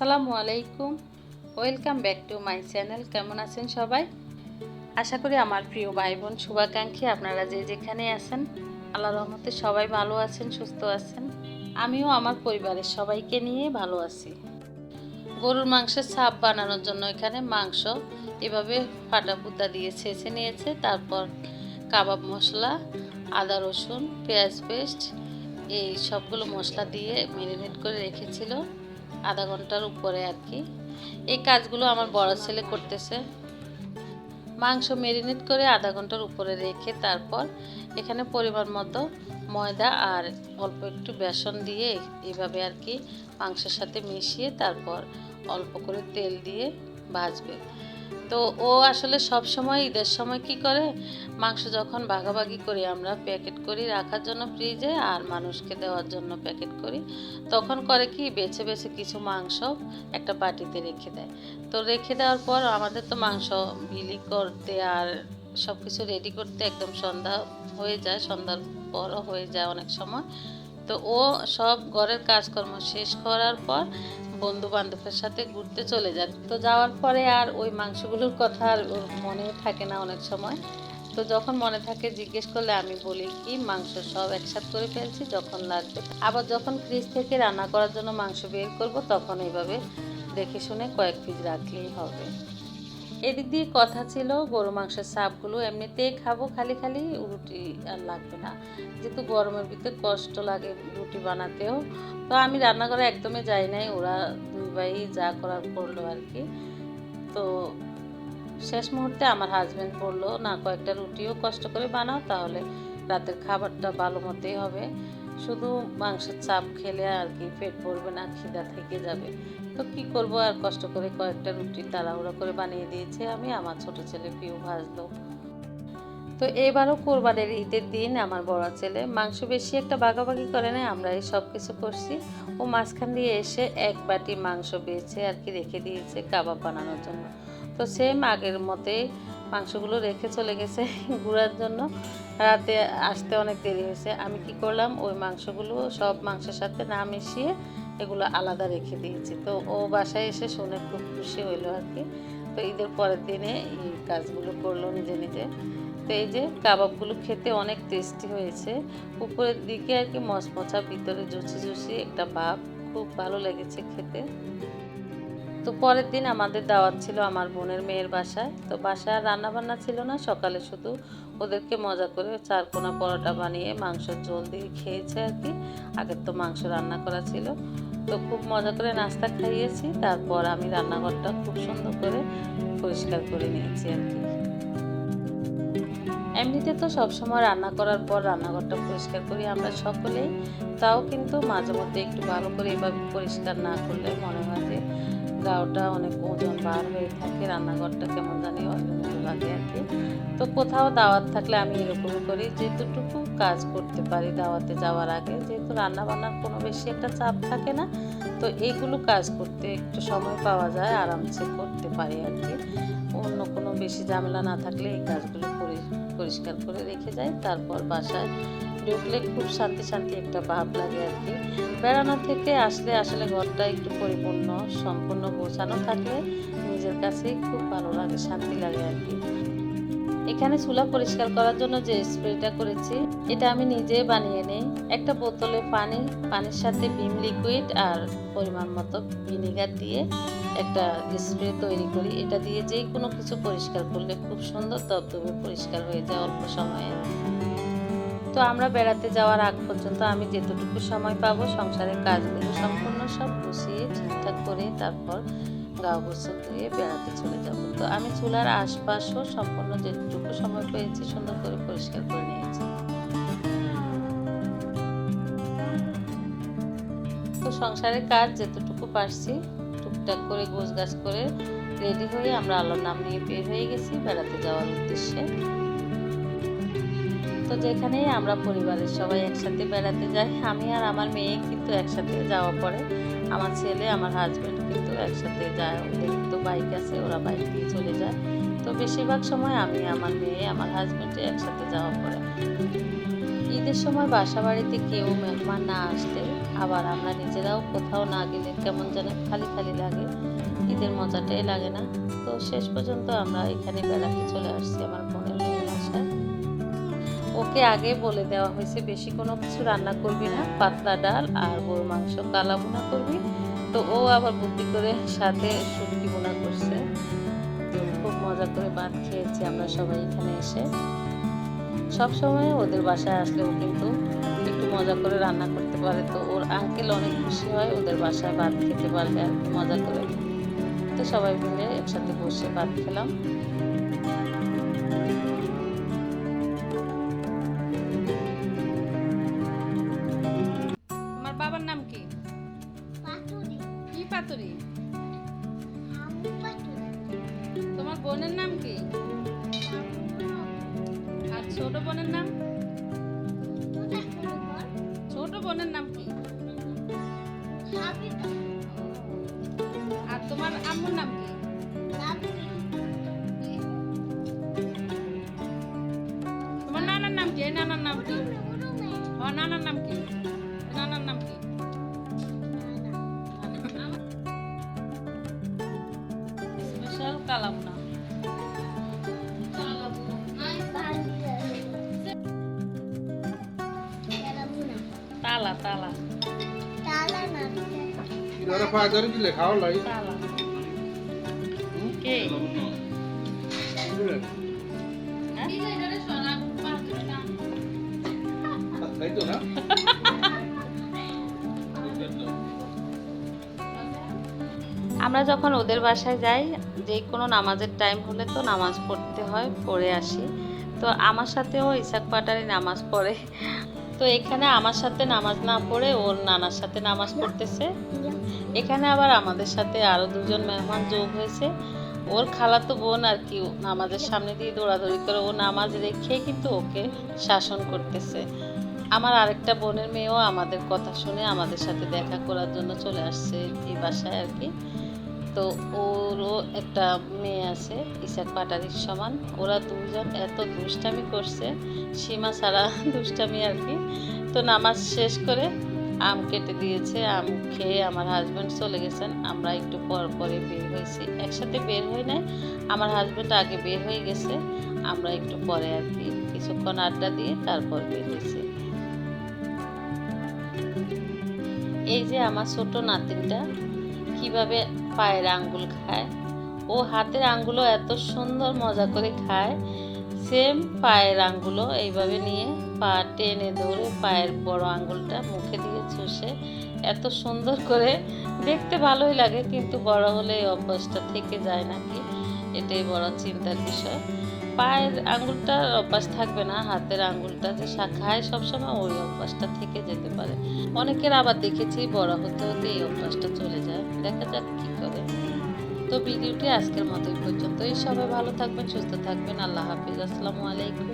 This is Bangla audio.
আসসালামু আলাইকুম। Welcome back to my channel কেমন আছেন সবাই? আশা করি আমার প্রিয় ভাই বোন শুভাকাঙ্ক্ষী আপনারা যে যেখানে আছেন আল্লাহ রহমতে সবাই ভালো আছেন, সুস্থ আছেন। আমিও আমার পরিবারের সবাইকে নিয়ে ভালো আছি। গরুর মাংসের ছাপ বানানোর জন্য এখানে মাংস এভাবে ফাটা পুতা দিয়ে ছেঁচে নিয়েছে। তারপর কাবাব মশলা, আদা রসুন, পেঁয়াজ পেস্ট, এই সবগুলো মশলা দিয়ে ম্যারিনেট করে রেখেছিল। আধা ঘণ্টার উপরে আর কি। এই কাজগুলো আমার বড় ছেলে করতেছে। মাংস মেরিনেট করে আধা ঘণ্টার উপরে রেখে তারপর এখানে পরিমাণ মতো ময়দা আর অল্প একটু বেসন দিয়ে এভাবে আর কি মাংসের সাথে মিশিয়ে তারপর অল্প করে তেল দিয়ে ভাজবে। তো ও আসলে সব সময় ঈদের সময় কি করে? মাংস যখন ভাগাভাগি করি, আমরা প্যাকেট করি রাখার জন্য ফ্রিজে আর মানুষকে দেওয়ার জন্য প্যাকেট করি। তখন করে কি, বেছে বেছে কিছু মাংস একটা বাটিতে রেখে দেয়। তো রেখে দেওয়ার পর আমাদের তো মাংস বিলি করতে আর সব কিছু রেডি করতে একদম সন্ধ্যা হয়ে যায়, সন্ধ্যার পরও হয়ে যায় অনেক সময়। তো ও সব ঘরের কাজকর্ম শেষ করার পর বন্ধু বান্ধবের সাথে ঘুরতে চলে যান। তো যাওয়ার পরে আর ওই মাংসগুলোর কথা আর মনে থাকে না অনেক সময়। তো যখন মনে থাকে জিজ্ঞেস করলে আমি বলি, কি মাংস? সব একসাথ করে ফেলছি যখন লাগবে। আবার যখন ফ্রিজ থেকে রান্না করার জন্য মাংস বের করব তখন এইভাবে দেখে শুনে কয়েক পিস রাখলেই হবে। এদিক দিয়ে কথা ছিল, গরু মাংসের সাপগুলো এমনিতেই খাব খালি খালি, রুটি আর লাগবে না। যেহেতু গরমের ভিতরে কষ্ট লাগে রুটি বানাতেও, তো আমি রান্নাঘরে একদমই যাই নাই, ওরা দুই ভাই যা করার করল আর কি। তো শেষ মুহূর্তে আমার হাজব্যান্ড বলল, না, কয়েকটা রুটিও কষ্ট করে বানাও, তাহলে রাতের খাবারটা ভালো মতোই হবে। শুধু মাংসের চাপ খেলে আর কি পেট ভরবে না, খিদা থেকে যাবে। তো কি করব আর কষ্ট করে কয়েকটা রুটি তাড়াহুড়ো করে বানিয়ে দিয়েছে আমি, আমার ছোট ছেলে পিউ ভাজলো। তো এবারও কোরবানের ঈদের দিন আমার বড় ছেলে, মাংস বেশি একটা বাগাবাগি করে না আমরা এই সব কিছু করছি। ও মাঝখান দিয়ে এসে এক বাটি মাংস বেছে আর কি রেখে দিয়েছে কাবাব বানানোর জন্য। তো সেম আগের মতেই মাংসগুলো রেখে চলে গেছে গুঁড়ার জন্য। রাতে আসতে অনেক দেরি হয়েছে। আমি কি করলাম, ওই মাংসগুলো সব মাংসের সাথে না মিশিয়ে এগুলো আলাদা রেখে দিয়েছি। তো ও বাসায় এসে শুনে খুব খুশি হইল আর কি। তো ঈদের পরের দিনে এই কাজগুলো করল নিজে নিজে। তো এই যে কাবাবগুলো খেতে অনেক টেস্টি হয়েছে। উপরের দিকে আর কি মচমচা ভিতরে জুচি জুচি একটা ভাব। খুব ভালো লেগেছে খেতে। তো পরের দিন আমাদের দাওয়াত ছিল আমার বোনের মেয়ের বাসায়। তো বাসায় আর রান্না বান্না ছিল না, সকালে শুধু ওদেরকে মজা করে চারকোনা পরোটা বানিয়ে মাংসের ঝোল দিয়ে খেয়েছে আর কি। আগের তো মাংস রান্না করা ছিল। তো খুব মজা করে নাস্তা খাইয়েছি, তারপর আমি রান্নাঘরটা খুব সুন্দর করে পরিষ্কার করে নিয়েছি আর কি। এমনিতে তো সবসময় রান্না করার পর রান্নাঘরটা পরিষ্কার করি আমরা সকলেই। তাও কিন্তু মাঝে মধ্যে একটু ভালো করে এভাবে পরিষ্কার না করলে মনে হয় যে গাওটা অনেক ওজন বার হয়ে থাকে, রান্নাঘরটা কেমন জানি অনেক লাগে আর কি। তো কোথাও দাওয়াত থাকলে আমি এরকম করি যেটুকু কাজ করতে পারি দাওয়াতে যাওয়ার আগে, যেহেতু রান্না বান্নার কোনো বেশি একটা চাপ থাকে না, তো এইগুলো কাজ করতে একটু সময় পাওয়া যায়, আরামসে করতে পারি আর কি। অন্য কোনো বেশি ঝামেলা না থাকলে এই কাজগুলো পরিষ্কার করে রেখে যাই, তারপর বাসায় ঢুকলে খুব শান্তি শান্তি একটা ভাব লাগে আর কি। বেড়ানো থেকে আসলে আসলে ঘরটা একটু পরিপূর্ণ, সম্পূর্ণ গোছানো থাকলে নিজের কাছেই খুব ভালো লাগে, শান্তি লাগে আর কি। এখানে চুলা পরিষ্কার করার জন্য যে স্প্রেটা করেছি, এটা আমি নিজে বানিয়ে নেই। একটা বোতলে পানি, পানির সাথে ভিম লিকুইড আর পরিমাণ মতো ভিনেগার দিয়ে একটা স্প্রে তৈরি করি। এটা দিয়ে যে কোনো কিছু পরিষ্কার করলে খুব সুন্দর দবদবে পরিষ্কার হয়ে যায় অল্প সময়ে। তো আমরা বেড়াতে যাওয়ার আগ পর্যন্ত আমি যেতটুকু সময় পাবো, সংসারের কাজগুলো সম্পূর্ণ সব গুছিয়ে ঠিকঠাক করে তারপর গা গোসল ধুয়ে বেড়াতে চলে যাব। তো আমি চুলার আশপাশও সম্পূর্ণ যেটুকু সময় পেয়েছি সুন্দর করে পরিষ্কার করে নিয়েছি। তো সংসারের কাজ যেতটুকু পারছি, টুকটাক করে গোছ গাছ করে রেডি হয়ে আমরা আলোর নাম নিয়ে বের হয়ে গেছি বেড়াতে যাওয়ার উদ্দেশ্যে। তো যেখানেই আমরা পরিবারের সবাই একসাথে বেড়াতে যাই, আমি আর আমার মেয়ে কিন্তু একসাথে যাওয়া পরে আমার ছেলে, আমার হাজব্যান্ড কিন্তু একসাথে যায়, ওদের তো বাইক আছে, ওরা বাইক দিয়ে চলে যায়। তো বেশিরভাগ সময় আমি, আমার মেয়ে, আমার হাজব্যান্ডে একসাথে যাওয়া পড়ে। ঈদের সময় বাসা বাড়িতে কেউ মেহমান না আসলে আবার আমরা নিজেরাও কোথাও না গেলে কেমন যেন খালি খালি লাগে, ঈদের মজাটাই লাগে না। তো শেষ পর্যন্ত আমরা এখানে বেড়াতে চলে আসছি আমার বোনের মেয়ের আগে বলে দেওয়া হয়েছে, বেশি কোনো কিছু রান্না করবি না, পাতলা ডাল আর গরুর মাংস, কালা বোনা করবি। তো ও আবার বুদ্ধি করে সাথে শুটকি বোনা করছে। তো খুব মজা করে ভাত খেয়েছি আমরা সবাই এখানে এসে। সব সময় ওদের বাসায় আসলেও কিন্তু একটু মজা করে রান্না করতে পারে। তো ওর আঙ্কেল অনেক খুশি হয় ওদের বাসায় ভাত খেতে পারলে আর মজা করে। তো সবাই মিলে একসাথে বসে ভাত খেলাম। পাতুরি তোমার বোনের নাম কি? আর ছোট বোনের নাম? ছোট বোনের নাম কি? আর তোমার আম্মুর নাম কি? তোমার নানার নাম কি? নানার নাম কি? ও নানার নাম কি? কালামুনা তালা তালা। ওরা পায়ে দিলে খাওয়া লাগে তালা। কে? তাই তো না? আমরা যখন ওদের বাসায় যাই যে কোনো নামাজের টাইম হলে তো নামাজ পড়তে হয়, পড়ে আসি। তো আমার সাথেও ইসাক পাটারি নামাজ পড়ে। তো এখানে আমার সাথে নামাজ না পড়ে, ওর নানার সাথে নামাজ পড়তেছে। এখানে আবার আমাদের সাথে আরও দুজন মেহমান যোগ হয়েছে। ওর খালাতো বোন আর কি নামাজের সামনে দিয়ে দৌড়াদৌড়ি করে ও নামাজ রেখে কিন্তু ওকে শাসন করতেছে। আমার আরেকটা বোনের মেয়েও আমাদের কথা শুনে আমাদের সাথে দেখা করার জন্য চলে আসছে এই বাসায় আর কি। তো ওরও একটা মেয়ে আছে, ইসাক পাটারির সমান। ওরা দুজন এত দুষ্টামি করছে, সীমা ছাড়া দুষ্টামি আর কি। তো নামাজ শেষ করে আম কেটে দিয়েছে, আম খেয়ে আমার হাজব্যান্ড চলে গেছেন। আমরা একটু পর পরে বের হয়েছি। একসাথে বের হই নাই, আমার হাজব্যান্ড আগে বের হয়ে গেছে। আমরা একটু পরে আর কি কিছুক্ষণ আড্ডা দিয়ে তারপর বের হয়েছি। এই যে আমার ছোট নাতিনটা কীভাবে পায়ের আঙ্গুল খায়? ও হাতের আঙ্গুলও এত সুন্দর মজা করে খায়। সেম পায়ের আঙ্গুলও এইভাবে নিয়ে পা টেনে ধরে পায়ের বড় আঙ্গুলটা মুখে দিয়ে চষে এত সুন্দর করে দেখতে ভালোই লাগে, কিন্তু বড় হলে এই অভ্যাসটা থেকে যায় নাকি? এটাই বড় চিন্তার বিষয়। পায়ের আঙুলটার অভ্যাস থাকবে না, হাতের আঙ্গুলটা যে শাখায় সবসময় ওই অভ্যাসটা থেকে যেতে পারে। অনেকের আবার দেখেছি বড় হতে হতে এই অভ্যাসটা চলে যায়। দেখা যাক কি করে। তো ভিডিওটি আজকের মতো এই সবাই ভালো থাকবেন, সুস্থ থাকবেন। আল্লাহ হাফিজ। আসসালামু আলাইকুম।